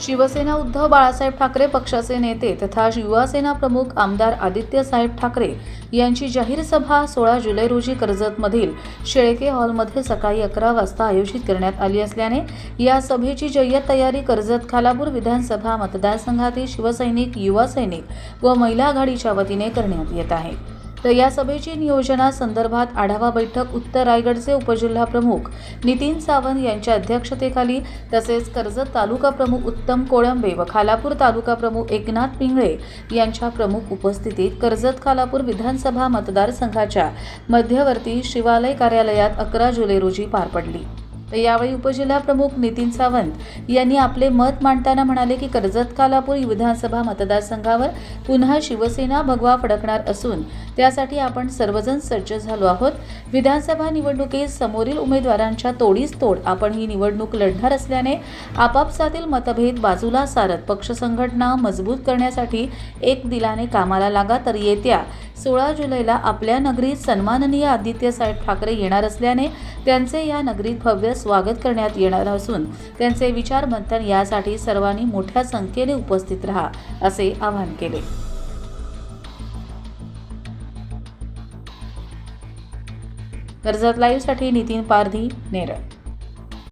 शिवसेना उद्धव बाळासाहेब ठाकरे पक्षाचे नेते तथा युवासेना प्रमुख आमदार आदित्यसाहेब ठाकरे यांची जाहीर सभा सोळा जुलै रोजी कर्जतमधील शेळके हॉलमध्ये सकाळी अकरा वाजता आयोजित करण्यात आली असल्याने या सभेची जय्यत तयारी कर्जत खालापूर विधानसभा मतदारसंघातील शिवसैनिक युवा सैनिक व महिला आघाडीच्या वतीने करण्यात येत आहे. तर या सभेची नियोजना संदर्भात आढावा बैठक उत्तर रायगडचे उपजिल्हा प्रमुख नितीन सावंत यांच्या अध्यक्षतेखाली तसेच कर्जत तालुका प्रमुख उत्तम कोळंबे व खालापूर तालुका प्रमुख एकनाथ पिंगळे यांच्या प्रमुख उपस्थितीत कर्जत खालापूर विधानसभा मतदारसंघाच्या मध्यवर्ती शिवालय कार्यालयात अकरा जुलै रोजी पार पडली. तर यावेळी उपजिल्हा प्रमुख नितीन सावंत यांनी आपले मत मांडताना म्हणाले की कर्जत खालापूर विधानसभा मतदारसंघावर पुन्हा शिवसेना भगवा फडकणार असून त्यासाठी आपण सर्वजण सज्ज झालो आहोत. विधानसभा निवडणुकीत समोरील उमेदवारांच्या तोडीस तोड आपण ही निवडणूक लढणार असल्याने आपापसातील मतभेद बाजूला सारत पक्ष संघटना मजबूत करण्यासाठी एक दिलाने कामाला लागा तर येत्या सोळा जुलैला आपल्या नगरीत सन्माननीय आदित्य साहेब ठाकरे येणार असल्याने त्यांचे या नगरीत भव्य स्वागत करण्यात येणार असून त्यांचे विचार मंथन यासाठी सर्वांनी मोठ्या संख्येने उपस्थित राहा असे आवाहन केले. कर्जत लाईव्हसाठी नितीन पारधी नेरळ.